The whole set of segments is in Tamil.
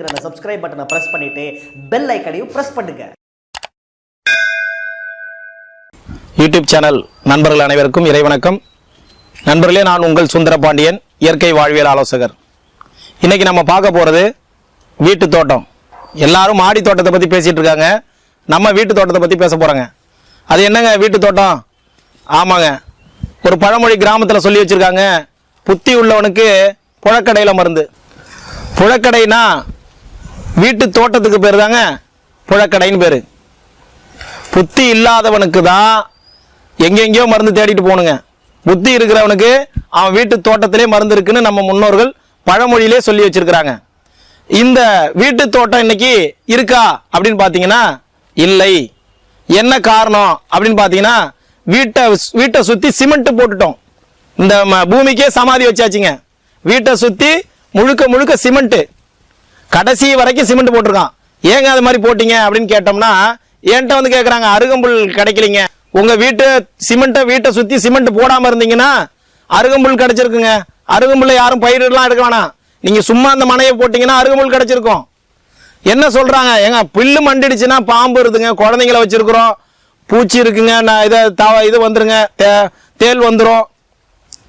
அந்த சப்ஸ்கிரைப் பட்டனை பிரஸ் பண்ணிட்டு பெல் ஐக்கனையும் பிரஸ் பண்ணுங்க. யூடியூப் சேனல் நண்பர்கள் அனைவருக்கும் இறைவணக்கம். நண்பர்களே நான் உங்கள் சுந்தர பாண்டியன் இயற்கை வாழ்வியல் ஆலோசகர். இன்னைக்கு நம்ம பார்க்க போகிறது வீட்டு தோட்டம். எல்லாரும் மாடி தோட்டத்தை பற்றி பேசிகிட்டு இருக்காங்க. நம்ம வீட்டு தோட்டத்தை பற்றி பேச போகிறோங்க அது என்னங்க வீட்டு தோட்டம்? ஆமாங்க. ஒரு பழமொழி கிராமத்தில் சொல்லி வச்சுருக்காங்க புத்தி உள்ளவனுக்கு புழக்கடையில் மருந்து. புழக்கடைனா வீட்டு தோட்டத்துக்கு பேர் தாங்க புழக்கடைன்னு பேர். புத்தி இல்லாதவனுக்கு தான் எங்கெங்கேயோ மருந்து தேடிட்டு போகணுங்க. புத்தி இருக்கிறவனுக்கு அவன் வீட்டு தோட்டத்திலே மருந்து இருக்குன்னு நம்ம முன்னோர்கள் பழமொழியிலே சொல்லி வச்சிருக்கிறாங்க. இந்த வீட்டு தோட்டம் இன்னைக்கு இருக்கா அப்படின்னு பார்த்தீங்கன்னா இல்லை. என்ன காரணம் அப்படின்னு பார்த்தீங்கன்னா வீட்டை வீட்டை சுற்றி சிமெண்ட் போட்டுட்டோம். இந்த ம- பூமிக்கே சமாதி வச்சாச்சுங்க. வீட்டை சுற்றி முழுக்க முழுக்க சிமெண்ட்டு. கடைசி வரைக்கும் சிமெண்ட் போட்டிருக்கான். ஏங்க அது மாதிரி போட்டீங்க அப்படின்னு கேட்டோம்னா என்கிட்ட வந்து கேட்குறாங்க அருகம்புல் கிடைக்கலிங்க. உங்கள் வீட்டு சிமெண்ட்டை வீட்டை சுற்றி சிமெண்ட் போடாமல் இருந்தீங்கன்னா அருகம்புல் கிடைச்சிருக்குங்க. அருகம்புல்ல யாரும் பயிரிடலாம் எடுக்க வேணாம். நீங்கள் சும்மா அந்த மனையை போட்டிங்கன்னா அருகம்புல் கிடைச்சிருக்கும். என்ன சொல்கிறாங்க ஏங்க புல்லு மண்டிடுச்சுன்னா பாம்பு இருக்குங்க குழந்தைங்கள வச்சுருக்குறோம். பூச்சி இருக்குங்க. நான் இதை தவ இது வந்துருங்க. தே- தேள் வந்துடும்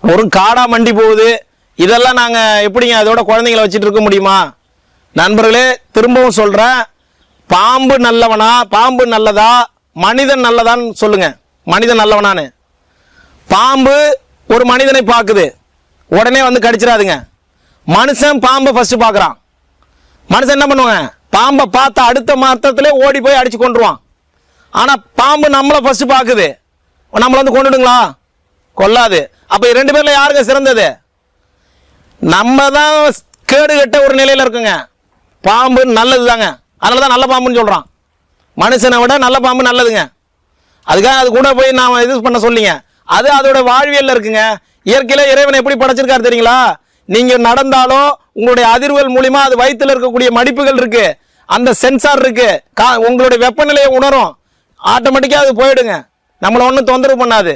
ஒரு காடாக மண்டி போகுது. இதெல்லாம் நாங்கள் எப்படிங்க அதோட குழந்தைங்கள வச்சுட்டு இருக்க முடியுமா? நண்பர்களே திரும்பவும் சொல்றேன். பாம்பு நல்லவனா பாம்பு நல்லதா மனிதன் நல்லதான்னு சொல்லுங்க. மனிதன் நல்லவனான்னு. பாம்பு ஒரு மனிதனை பார்க்குது. உடனே வந்து கடிச்சிடாதுங்க. மனுஷன் பாம்பை ஃபர்ஸ்ட் பார்க்குறான். மனுஷன் என்ன பண்ணுவாங்க? பாம்பை பார்த்த அடுத்த மாத்தத்திலே ஓடி போய் அடிச்சு கொண்டுருவான் ஆனால் பாம்பு நம்மளை ஃபர்ஸ்ட் பார்க்குது. நம்மளை வந்து கொண்டுடுங்களா கொல்லாது. அப்போ ரெண்டு பேரில் யாருங்க சிறந்தது? நம்ம தான் கேடு கெட்ட ஒரு நிலையில் இருக்குங்க. பாம்பு நல்லது தாங்க அதனால தான் நல்ல பாம்புன்னு சொல்கிறான் மனுஷனை விட நல்ல பாம்பு நல்லதுங்க. அதுக்காக அது கூட போய் நாம் இது பண்ண சொல்லிங்க. அது அதோட வாழ்வியலில் இருக்குங்க. இயற்கையில் இறைவன் எப்படி படைச்சிருக்காரு தெரியுங்களா? நீங்கள் நடந்தாலும் உங்களுடைய அதிர்வுகள் மூலிமா அது வயிற்றில் இருக்கக்கூடிய மடிப்புகள் இருக்குது அந்த சென்சார் இருக்குது கா- உங்களுடைய வெப்பநிலையை உணரும். ஆட்டோமேட்டிக்காக அது போயிடுங்க. நம்மளை ஒன்றும் தொந்தரவு பண்ணாது.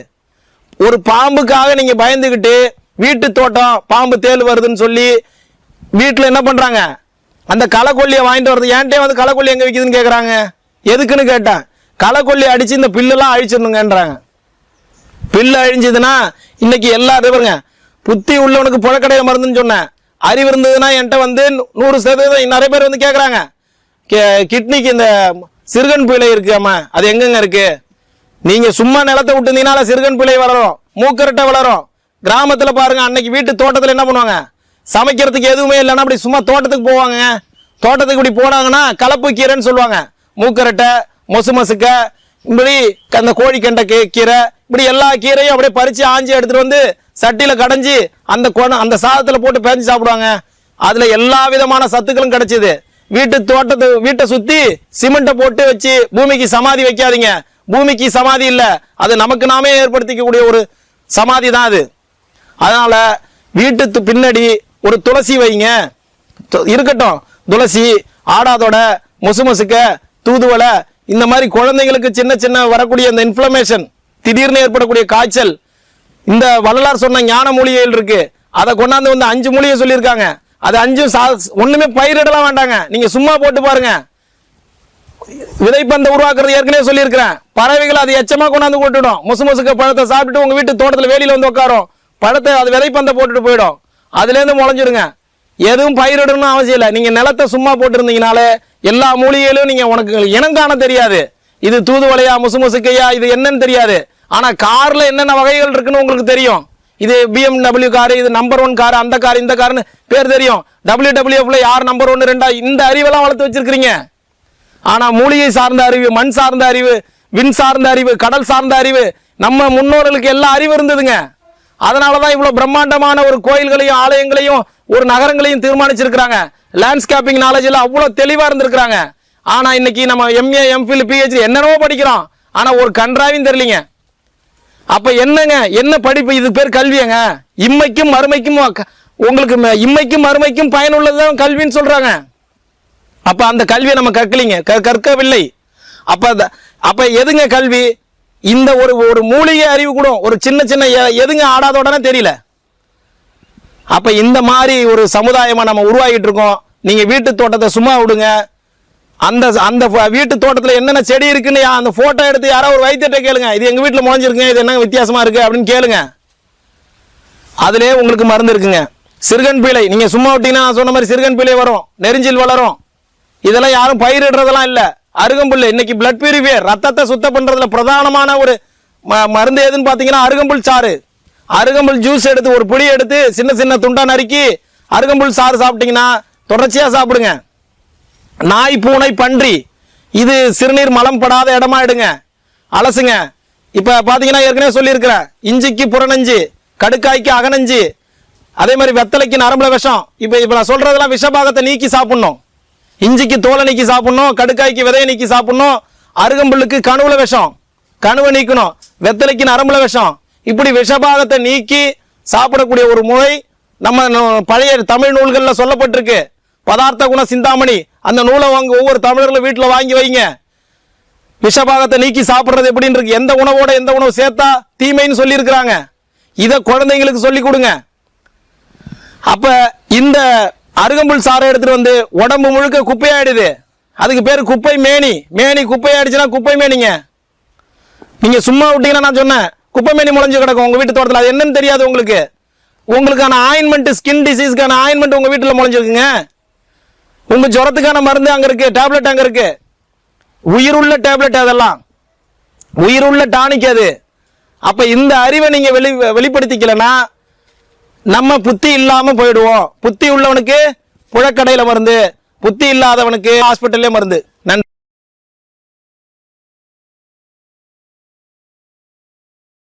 ஒரு பாம்புக்காக நீங்கள் பயந்துக்கிட்டு வீட்டு தோட்டம் பாம்பு தேள் வருதுன்னு சொல்லி வீட்டில் என்ன பண்ணுறாங்க அந்த களைக்கொல்லியை வாங்கிட்டு வரது ஏன்ட்டே வந்து களைக்கொல்லி எங்கே விற்கிதுன்னு கேட்குறாங்க எதுக்குன்னு கேட்டேன். களைக்கொல்லி அடித்து இந்த பில்லுலாம் அழிச்சிடணுங்கன்றாங்க. பில்லு அழிஞ்சதுன்னா இன்னைக்கு எல்லா பாருங்க புத்தி உள்ளவனுக்கு புழக்கடைய மருந்துன்னு சொன்னேன். அறிவு இருந்ததுன்னா என்கிட்ட வந்து நூறு சதவீதம் நிறைய பேர் வந்து கேட்குறாங்க கிட்னிக்கு இந்த சிறுகன் பிழை இருக்குமா அம்மா அது எங்கெங்க இருக்கு? நீங்க சும்மா நிலத்தை விட்டுருந்தீங்கன்னா சிறுகன் பிழை வளரும் மூக்கரட்டை வளரும். கிராமத்தில் பாருங்க அன்னைக்கு வீட்டு தோட்டத்தில் என்ன பண்ணுவாங்க? சமைக்கிறதுக்கு எதுவுமே இல்லைன்னா அப்படி சும்மா தோட்டத்துக்கு போவாங்க. தோட்டத்துக்கு இப்படி போனாங்கன்னா கலப்பு கீரைன்னு சொல்லுவாங்க. மூக்கரட்டை மொசு மசுக்க இப்படி அந்த கோழி கே கீரை இப்படி எல்லா கீரையும் அப்படியே பறிச்சு ஆஞ்சி எடுத்துகிட்டு வந்து சட்டியில் கடைஞ்சி அந்த கொண- அந்த சாதத்தில் போட்டு பேஞ்சு சாப்பிடுவாங்க. அதில் எல்லா விதமான சத்துக்களும் கிடச்சிது. வீட்டு தோட்டத்தை வீட்டை சுற்றி சிமெண்ட்டை போட்டு வச்சு பூமிக்கு சமாதி வைக்காதீங்க. பூமிக்கு சமாதி இல்லை. அது நமக்கு நாமே ஏற்படுத்திக்கக்கூடிய ஒரு சமாதி தான் அது. அதனால் வீட்டு பின்னாடி ஒரு துளசி வைங்க. இருக்கட்டும். துளசி ஆடாதோட மொசு மொசுக்க இந்த மாதிரி குழந்தைங்களுக்கு சின்ன சின்ன வரக்கூடிய இந்த இன்ஃப்ளமேஷன் திடீர்னு ஏற்படக்கூடிய காய்ச்சல் இந்த வள்ளலார் சொன்ன ஞான மூலிகைகள் இருக்கு. அதை கொண்டாந்து வந்து அஞ்சு மூலிகை சொல்லியிருக்காங்க. அது அஞ்சும் ஒண்ணுமே பயிரிடலாம் வேண்டாங்க. நீங்க சும்மா போட்டு பாருங்க. விதைப்பந்தை உருவாக்குறது ஏற்கனவே சொல்லியிருக்கிறேன். பறவைகள் அது எச்சமா கொண்டாந்து போட்டுடும். முசு முசுக்க பழத்தை சாப்பிட்டுட்டு உங்க வீட்டு தோட்டத்தில் வேலியில வந்து உட்காரும். பழத்தை அது விதைப்பந்தை போட்டுட்டு போயிடும். அதுலேருந்து முளைஞ்சிருங்க. எதுவும் பயிரிடணும்னு அவசியம் இல்லை. நீங்கள் நிலத்தை சும்மா போட்டிருந்தீங்கனாலே எல்லா மூலிகையிலும் நீங்கள் உனக்கு இனம் காண தெரியாது. இது தூதுவலையா முசுமுசுக்கையா இது என்னன்னு தெரியாது. ஆனால் காரில் என்னென்ன வகைகள் இருக்குன்னு உங்களுக்கு தெரியும். இது பிஎம்டபிள்யூ காரு இது நம்பர் ஒன் கார் அந்த கார் இந்த காருன்னு பேர் தெரியும். டபிள்யூ டபிள்யூஎஃப்ல யார் நம்பர் ஒன்று ரெண்டா? இந்த அறிவெல்லாம் வளர்த்து வச்சிருக்கிறீங்க. ஆனால் மூலிகை சார்ந்த அறிவு மண் சார்ந்த அறிவு விண் சார்ந்த அறிவு கடல் சார்ந்த அறிவு நம்ம முன்னோர்களுக்கு எல்லா அறிவு இருந்ததுங்க. அதனாலதான் இவ்வளோ பிரம்மாண்டமான ஒரு கோயில்களையும் ஆலயங்களையும் ஒரு நகரங்களையும் தீர்மானிச்சிருக்கிறாங்க. லேண்ட்ஸ்கேப்பிங் நாலேஜில் அவ்வளோ தெளிவாக இருந்திருக்கிறாங்க. ஆனால் இன்னைக்கு நம்ம எம்ஏ எம்ஃபில் பிஹெச்டி என்னென்னவோ படிக்கிறோம். ஆனால் ஒரு கன்றாவையும் தெரியலிங்க. அப்போ என்னங்க? என்ன படிப்பு? இது பேர் கல்வியங்க. இம்மைக்கும் மறுமைக்கும் உங்களுக்கு ம- இம்மைக்கும் மறுமைக்கும் பயனுள்ளதுதான் கல்வின்னு சொல்கிறாங்க அப்போ அந்த கல்வியை நம்ம கற்கலிங்க. க- கற்கவில்லை. அப்போ அப்போ எதுங்க கல்வி? இந்த ஒரு ஒரு மூலிகை அறிவு கூட ஒரு சின்ன சின்ன எ- எதுங்க ஆடாதோடனே தெரியல. அப்ப இந்த மாதிரி ஒரு சமுதாயமா நம்ம உருவாகிட்டு இருக்கோம். நீங்க வீட்டு தோட்டத்தை சும்மா விடுங்க. அந்த அந்த வீட்டு தோட்டத்துல என்னென்ன செடி இருக்குன்னு யா- அந்த போட்டோ எடுத்து யாரோ ஒரு வைத்தியத்தை கேளுங்க. இது எங்க வீட்டுல முளைஞ்சிருக்குங்க இது என்ன வித்தியாசமா இருக்கு அப்படின்னு கேளுங்க. அதிலே உங்களுக்கு மருந்து இருக்குங்க. சிறுகன் பீளை நீங்க சும்மா விட்டீங்கன்னா நான் சொன்ன மாதிரி சிறுகன் பிழை வரும். நெரிஞ்சில் வளரும். இதெல்லாம் யாரும் பயிரிடுறதெல்லாம் இல்லை. அருகம்புல் இன்னைக்கு பிளட் பியூரிஃபையர் ரத்தத்தை சுத்தம் பண்றதுல பிரதானமான ஒரு ம- மருந்து எதுன்னு பாத்தீங்கன்னா அருகம்புல் சாறு. அருகம்புல் ஜூஸ் எடுத்து ஒரு புளி எடுத்து சின்ன சின்ன துண்டா நறுக்கி அருகம்புல் சாறு சாப்பிட்டீங்கன்னா தொடர்ச்சியா சாப்பிடுங்க. நாய் பூனை பன்றி இது சிறுநீர் மலம் படாத இடமா எடுங்க. அலசுங்க. இப்ப பாத்தீங்கன்னா ஏற்கனவே சொல்லியிருக்கிறேன் இஞ்சிக்கு புறநஞ்சு கடுக்காய்க்கு அகநஞ்சு அதே மாதிரி வெத்தலைக்கு நரம்புல விஷம். இப்ப இப்ப நான் சொல்றதெல்லாம் விஷபாகத்தை நீக்கி சாப்பிடணும். இஞ்சிக்கு தோலை நீக்கி சாப்பிடணும் கடுக்காய்க்கு விதைய நீக்கி சாப்பிடணும். அருகம்புல்லுக்கு கனவுல விஷம். கனவை நீக்கணும். வெத்தலைக்கு நரம்புல விஷம். இப்படி விஷபாகத்தை நீக்கி சாப்பிடக்கூடிய ஒரு முறை நம்ம பழைய தமிழ் நூல்களில் சொல்லப்பட்டிருக்கு. பதார்த்த குண சிந்தாமணி. அந்த நூலை வாங்க ஒவ்வொரு தமிழர்களும் வீட்டில் வாங்கி வைங்க. விஷபாகத்தை நீக்கி சாப்பிட்றது எப்படின்னு இருக்கு? எந்த உணவோட எந்த உணவு சேர்த்தா தீமைன்னு சொல்லியிருக்கிறாங்க. இதை குழந்தைங்களுக்கு சொல்லி கொடுங்க. அப்போ இந்த அருகம்புல் சாறை எடுத்துட்டு வந்து உடம்பு முழுக்க குப்பையாயிடுது. அதுக்கு பேர் குப்பை மேனி. மேனி குப்பையாயிடுச்சுன்னா குப்பை மேனிங்க. நீங்க சும்மா விட்டீங்கன்னா நான் சொன்னேன் குப்பை மேனி முளைஞ்சு கிடக்கும் உங்க வீட்டு தோட்டத்தில். அது என்னன்னு தெரியாது உங்களுக்கு. உங்களுக்கான ஆயின்மெண்ட் ஸ்கின் டிசீஸ்க்கான ஆயின்மெண்ட் உங்க வீட்டில் முளைஞ்சிருக்குங்க. உங்க ஜுரத்துக்கான மருந்து அங்க இருக்கு டேப்லெட் அங்க இருக்கு. உயிருள்ள டேப்லெட் அதெல்லாம். உயிருள்ள டானிக் அது. அப்ப இந்த அறிவை நீங்க வெளி வெளிப்படுத்திக்கலன்னா நம்ம புத்தி இல்லாம போயிடுவோம். புத்தி உள்ளவனுக்கு புழக்கடையில மருந்து புத்தி இல்லாதவனுக்கு ஹாஸ்பிட்டல்லே மருந்து.